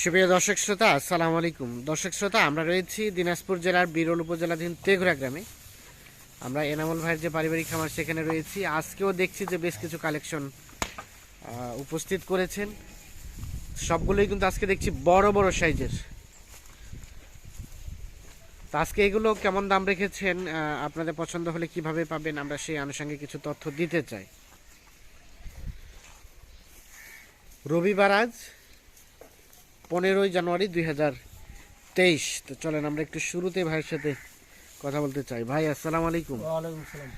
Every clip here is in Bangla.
সুপ্রিয় দর্শক শ্রোতা, আসসালামু আলাইকুম। দর্শক শ্রোতা, আমরা রয়েছি দিনাজপুর জেলার বিরল উপজেলাধীন তেঘরা গ্রামে। আমরা এনামুল ভাইয়ের যে পারিবারিক খামার, সেখানে রয়েছি। আজকেও দেখছি যে বেশ কিছু কালেকশন উপস্থিত করেছেন। সবগুলোই কিন্তু আজকে দেখছি বড় বড় সাইজের। তো আজকে এগুলো কেমন দাম রেখেছেন আপনাদের পছন্দ হলে কীভাবে পাবেন, আমরা সেই আনুষঙ্গিক কিছু তথ্য দিতে চাই। রবিবার আজ পনেরোই জানুয়ারি দুই হাজার তেইশ। তো চলেন আমরা একটু শুরুতে ভাইয়ের সাথে কথা বলতে চাই। ভাই আসসালামু আলাইকুম। ওয়ালাইকুম সালাম।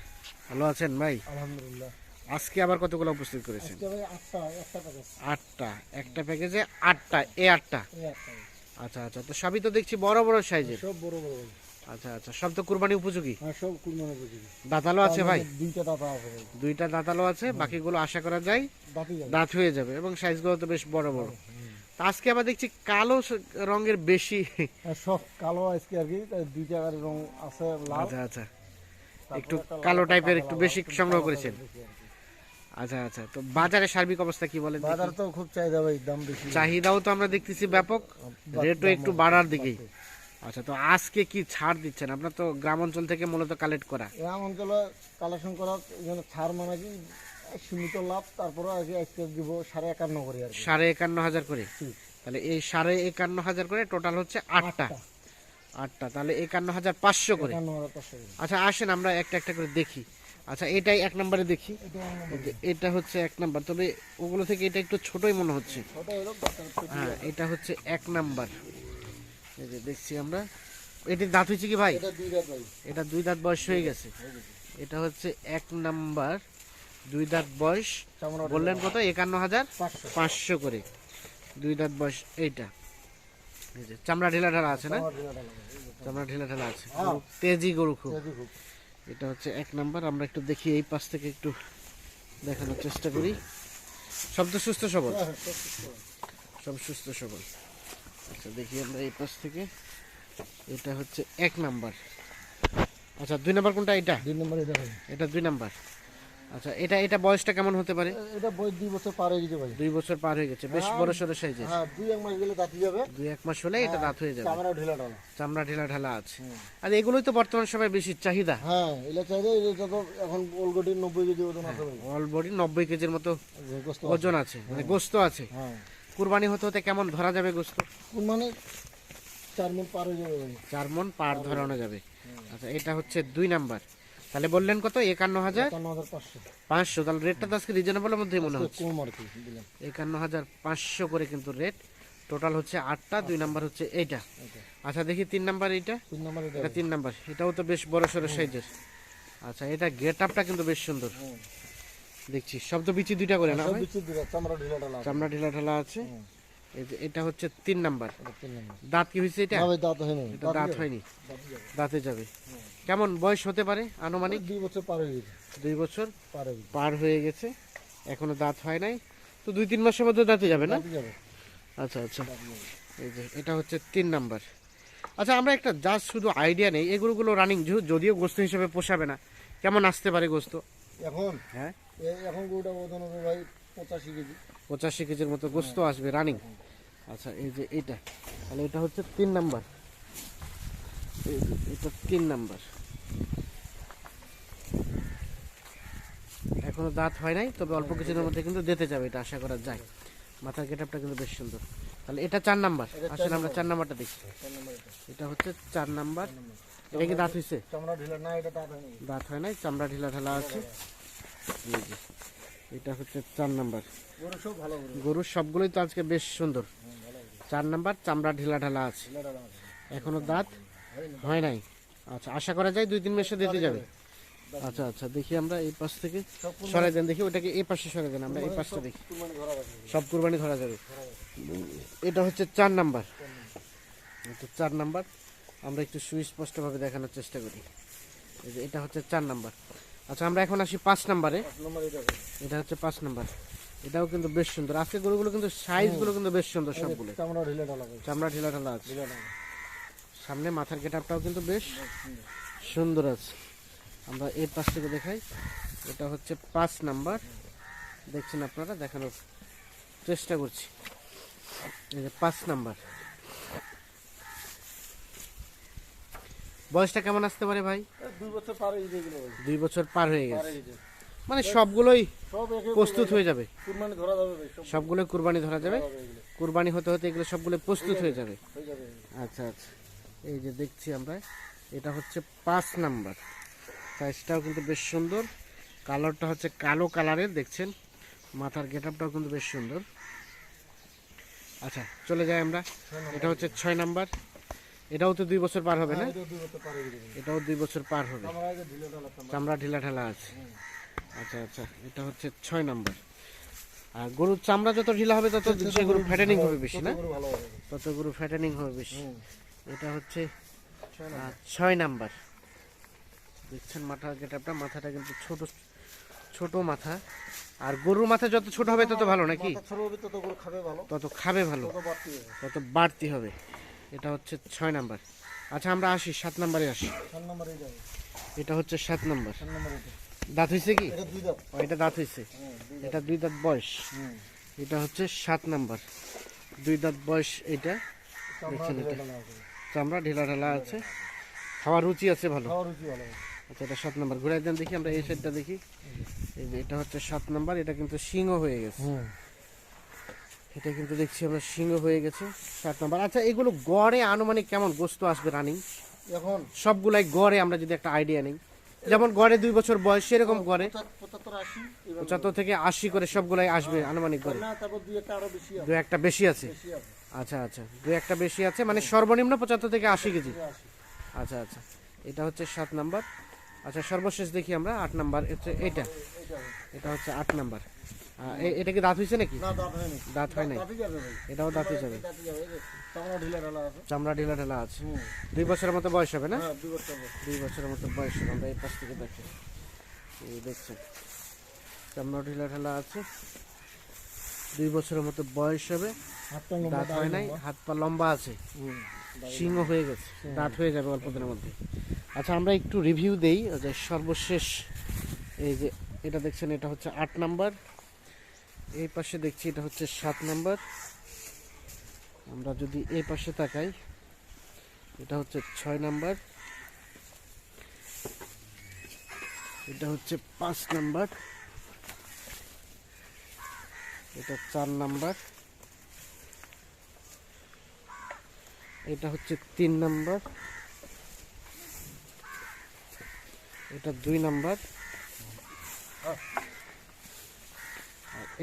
ভালো আছেন ভাই? আলহামদুলিল্লাহ। আজকে আবার কতগুলো উপস্থিত করেছেন? আটটা একটা আটটা। একটা প্যাকেজে আটটা এ আটটা। আচ্ছা আচ্ছা। তো সবই তো দেখছি বড় বড় সাইজের। সব বড় বড় আচ্ছা আচ্ছা। সব তো কুরবানি উপযোগী? হ্যাঁ সব কুরবানি উপযোগী। দাঁতালো আছে ভাই? দুইটা দাঁতা আছে দুইটা দাঁতালো আছে বাকিগুলো আশা করা যায় দাঁত হয়ে যাবে এবং সাইজগুলো তো বেশ বড়। বড়। আজকে আবার দেখছি কালো রঙের বেশি। আর সব কালো আজকে আর কি তাই দুইটা আর রং আছে লাল। আচ্ছা আচ্ছা। একটু কালো টাইপের একটু বেশি সংগ্রহ করেছেন। আচ্ছা আচ্ছা। তো বাজারে সার্বিক অবস্থা কি বলেন বাজার তো খুব চাহিদা ভাই দাম বেশি। চাহিদাও তো আমরা দেখতেছি ব্যাপক রেটও একটু বাড়ার দিকেই। আচ্ছা তো আজকে কি ছাড় দিচ্ছেন? আপনার তো গ্রাম অঞ্চল থেকে মূলত কালেক্ট করা। গ্রাম অঞ্চলে কালেকশন করা ছাড় মানে কি? সীমিত লাভ তারপরে আজকে দিব সাড়ে একান্ন করে আর সাড়ে একান্ন হাজার করে? তাহলে এই সাড়ে একান্ন হাজার করে টোটাল হচ্ছে আটটা। আটটা। তাহলে একান্ন হাজার পাঁচশো করে। আচ্ছা আসেন আমরা একটা একটা করে দেখি। আচ্ছা এটাই এক নম্বরে দেখি। এটা এটা হচ্ছে এক নাম্বার। তবে ওগুলো থেকে এটা একটু ছোটই মনে হচ্ছে। পেটি। হ্যাঁ এটা হচ্ছে এক নাম্বার। এই যে দেখছি আমরা। এটির দাঁত হয়েছে কি এটা ভাই। এটা দুই দাঁত বয়স হয়ে গেছে। এটা হচ্ছে এক নাম্বার। দুই দাঁত বয়স বললেন কত? একান্ন হাজার পাঁচশো। করে। দুই দাঁত বয়স এইটা। চামড়া ঢিলা ঢালা আছে না? চামড়া ঢিলা ঢালা আছে হ্যাঁ। তেজি গরু খুব। এটা হচ্ছে এক নাম্বার। আমরা একটু দেখি এই পাশ থেকে একটু দেখানোর চেষ্টা করি। সব তো সুস্থ সবল? হ্যাঁ, সব সুস্থ। সবল। আচ্ছা দেখি আমরা এই পাশ থেকে। এটা হচ্ছে এক নাম্বার। আচ্ছা দুই নাম্বার কোনটা? এটা দুই নম্বর এটা এটা দুই নাম্বার। আচ্ছা এটা এটা বয়সটা কেমন হতে পারে? এটা বই দুই বছর পার হয়ে গেছে ভাই দুই বছর পার হয়ে গেছে। বেশ বড় সড়ো সাইজের। হ্যাঁ দুই এক মাস গেলে দাঁতি যাবে। দুই এক মাস হলে এটা দাঁত হয়ে যাবে। চামড়া ঢিলা ঢালা। চামড়া ঢেলা ঢালা আছে। আর এগুলোই তো বর্তমান সময় বেশি চাহিদা। হ্যাঁ এগুলো চাইলে এটা তো এখন ওলগটি নব্বই কেজি ওজন আছে অল বডি নব্বই কেজির মতো ওজন আছে মানে গোস্ত আছে। হ্যাঁ। কুরবানি হতে হতে কেমন ধরা যাবে গোস্ত? কোন মানে চার মিনিট পার হয়ে যাবে চার মন পার ধরানো যাবে। আচ্ছা এটা হচ্ছে দুই নাম্বার। তাহলে বললেন কত? একান্ন হাজার পাঁচশো। তাহলে রেটটা তো আজকে রিজনেবলের মধ্যেই মনে হচ্ছে। একান্ন হাজার পাঁচশো করে কিন্তু রেট টোটাল হচ্ছে আটটা দুই নাম্বার হচ্ছে এইটা। আচ্ছা দেখি তিন নাম্বার এইটা? তিন এটা তিন নাম্বার এটাও তো বেশ বড় সড়ো সাইজের। আচ্ছা এটা গেট আপটা কিন্তু বেশ সুন্দর। দেখছি সব তো বিচি দুইটা করে না চামড়া ঢিলা ঢালা আছে। এটা হচ্ছে তিন নাম্বার। দাঁত কি হয়েছে এটা? দাঁত হয়নি। দাঁত হয়নি? দাঁতে যাবে। কেমন বয়স হতে পারে আনুমানিক? দুই বছর পার হয়ে গেছে। দুই বছর পার হয়ে গেছে। এখনও দাঁত হয় নাই। তো দুই তিন মাসের মধ্যে দাঁতে যাবে না? যাবে। আচ্ছা আচ্ছা। এই যে এটা হচ্ছে তিন নাম্বার। আচ্ছা আমরা একটা জাস্ট শুধু আইডিয়া নেই। এগুলোগুলো রানিং যদিও গোস্ত হিসেবে পোষাবে না। কেমন আসতে পারে গোস্ত? এখন? হ্যাঁ? এখন গরুটা ওজন ভাই পঁচাশি কেজি। পঁচাশি কেজির মতো গোস্ত আসবে রানিং আচ্ছা এই যে এটা। তাহলে এটা হচ্ছে তিন নাম্বার। এটা তিন নাম্বার। এখনও দাঁত হয় নাই তবে অল্প কিছুদিনের মধ্যে কিন্তু দিতে যাবে এটা আশা করা যায়। মাথার গেটআপটা কিন্তু বেশ সুন্দর। তাহলে এটা চার নাম্বার। আসলে আমরা চার নাম্বারটা দেখি চার নম্বর এটা। হচ্ছে চার নাম্বার। এটা কি দাঁত হয়েছে দাঁত হয় নাই চামড়া ঢিলা ঢালা আছে। এটা হচ্ছে চার নাম্বার। গরুর সবগুলোই তো আজকে বেশ সুন্দর। চার নাম্বার চামড়া ঢিলা ঢালা আছে। এখনও দাঁত হয় নাই? আচ্ছা আশা করা যায় দুই তিন মাসে দিতে যাবে। আচ্ছা আচ্ছা দেখি আমরা এই পাশ থেকে সরাই দেন দেখি ওটাকে এই পাশে সরাই দেন আমরা এই পাশটা দেখি। সব কুরবানি ধরা যাবে। এটা হচ্ছে চার নাম্বার। এটা চার নাম্বার। আমরা একটু সুস্পষ্টভাবে দেখানোর চেষ্টা করি। যে এটা হচ্ছে চার নাম্বার। আচ্ছা আমরা এখন আসি পাঁচ নাম্বারে। এটা হচ্ছে পাঁচ নাম্বার। এটাও কিন্তু বেশ সুন্দর। আজকে গরুগুলো কিন্তু সাইজগুলো কিন্তু বেশ সুন্দর সবগুলো। চামড়া, ঢিলা, ঢালা আছে। সামনে মাথার গেটআপটাও কিন্তু বেশ সুন্দর আছে। আমরা এই পাশ থেকে দেখাই। এটা হচ্ছে পাঁচ নাম্বার। দেখছেন আপনারা? দেখানোর চেষ্টা করছি। এই যে পাঁচ নাম্বার। বয়সটা কেমন আসতে পারে ভাই? দুই বছর পার হয়ে দুই বছর পার হয়ে গেছে। মানে সবগুলোই প্রস্তুত হয়ে যাবে? কুরবানি ধরা যাবে ভাই সবগুলো। কুরবানি ধরা যাবে। কুরবানি হতে হতে এগুলো সবগুলো প্রস্তুত হয়ে যাবে। আচ্ছা আচ্ছা। এই যে দেখছি আমরা এটা হচ্ছে পাঁচ নাম্বার। সাইজটাও কিন্তু বেশ সুন্দর। কালারটা হচ্ছে কালো কালারের দেখছেন? মাথার গেট আপটাও কিন্তু বেশ সুন্দর। আচ্ছা চলে যাই আমরা। এটা হচ্ছে ছয় নাম্বার। এটাও তো দুই বছর পার হবে না? হ্যাঁ, এটাও দুই বছর পার হবে। চামড়া ঢিলা ঢালা আছে। আচ্ছা আচ্ছা এটা হচ্ছে ছয় নম্বর। আর গরুর চামড়া যত ঢিলা হবে তত সে গরু ফ্যাটেনিং হবে বেশি না? তত গরু ফ্যাটেনিং হবে বেশি। এটা হচ্ছে ছয় নাম্বার। দেখছেন মাথার গেটআপটা মাথাটা কিন্তু ছোট ছোট মাথা। আর গরুর মাথা যত ছোট হবে তত ভালো নাকি? মাথা তত খাবে ভালো। তত বাড়তি হবে। এটা হচ্ছে ছয় নাম্বার। আচ্ছা আমরা আসি সাত নাম্বারে আসি। সাত নম্বরে যাবে। এটা হচ্ছে সাত নাম্বার। সাত নম্বরে দাঁত হয়েছে কি? এটা দুই দাঁত। এটা দাঁত হয়েছে দাঁত। এটা দুই দাঁত বয়স? এটা হচ্ছে সাত নাম্বার। দুই দাঁত বয়স এটা। চামড়া দেখছেন ঢিলে এটা? ঢালা চামড়া ঢিলা ঢালা আছে। খাওয়ার রুচি আছে ভালো। আচ্ছা এটা সাত নাম্বার। ঘুরাই দেন দেখি আমরা এই সাইডটা দেখি। এটা হচ্ছে সাত নাম্বার। এটা কিন্তু সিংহ হয়ে গেছে। এটা কিন্তু দেখছি আমরা সিংহ হয়ে গেছে সাত নম্বর। আচ্ছা এগুলো গড়ে আনুমানিক কেমন গোস্ত আসবে রানিং? এখন সবগুলাই গড়ে আমরা যদি একটা আইডিয়া নিই। যেমন গড়ে দুই বছর বয়স সেরকম গড়ে। পঁচাত্তর- থেকে আশি করে সবগুলাই আসবে আনুমানিক গড়ে। দু একটা বেশি আছে। আচ্ছা আচ্ছা দু একটা বেশি আছে মানে সর্বনিম্ন পঁচাত্তর থেকে আশি কেজি। আচ্ছা আচ্ছা এটা হচ্ছে সাত নাম্বার। আচ্ছা সর্বশেষ দেখি আমরা আট নাম্বার হচ্ছে এটা এটা হচ্ছে আট নাম্বার। এটা কি দাঁত হয়েছে নাকি? দাঁত হয় নাই? এটাও দাঁতে যাবে। চামড়া ঢিলে ঢালা আছে। দুই বছরের মতো বয়স হবে না? হ্যাঁ দুই বছরের মতো বয়স হবে। আমরা এই পাশ থেকে দেখি। দেখছেন। চামড়া ঢিলা ঢালা আছে। দুই বছরের মতো বয়স হবে। দাঁত হয় নাই। হাত পা লম্বা আছে। সিংহ হয়ে গেছে। দাঁত হয়ে যাবে অল্প দিনের মধ্যে। আচ্ছা আমরা একটু রিভিউ দেই। যে সর্বশেষ এই যে এটা দেখছেন এটা হচ্ছে আট নাম্বার। এই পাশে দেখছি এটা হচ্ছে সাত নাম্বার। আমরা যদি এই পাশে তাকাই, এটা হচ্ছে ছয় নাম্বার। এটা হচ্ছে পাঁচ নাম্বার। এটা চার নাম্বার। এটা হচ্ছে তিন নাম্বার। এটা দুই নাম্বার।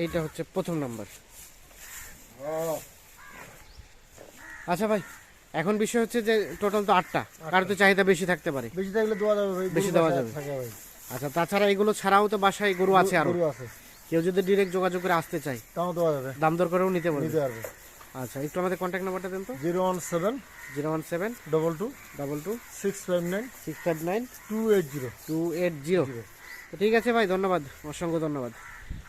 এইটা হচ্ছে প্রথম নাম্বার। আচ্ছা ভাই এখন বিষয় হচ্ছে যে টোটাল তো আটটা। কার তো চাহিদা বেশি থাকতে পারে। বেশি থাকলে দেওয়া যাবে ভাই বেশি দেওয়া যাবে। আচ্ছা তাছাড়া এগুলো ছাড়াও তো বাসায় গরু আছে আরও। গরু আছে। কেউ যদি ডিরেক্ট যোগাযোগ করে আসতে চায় তাও দেওয়া যাবে। দাম দর করেও নিতে পারবে। নিতে পারবে। আচ্ছা একটু আমাদের কন্ট্যাক্ট নাম্বারটা দেন তো। Zero one seven zero one seven double two double two six five nine six five nine two eight zero. Two eight zero. ঠিক আছে ভাই ধন্যবাদ। অসংখ্য ধন্যবাদ।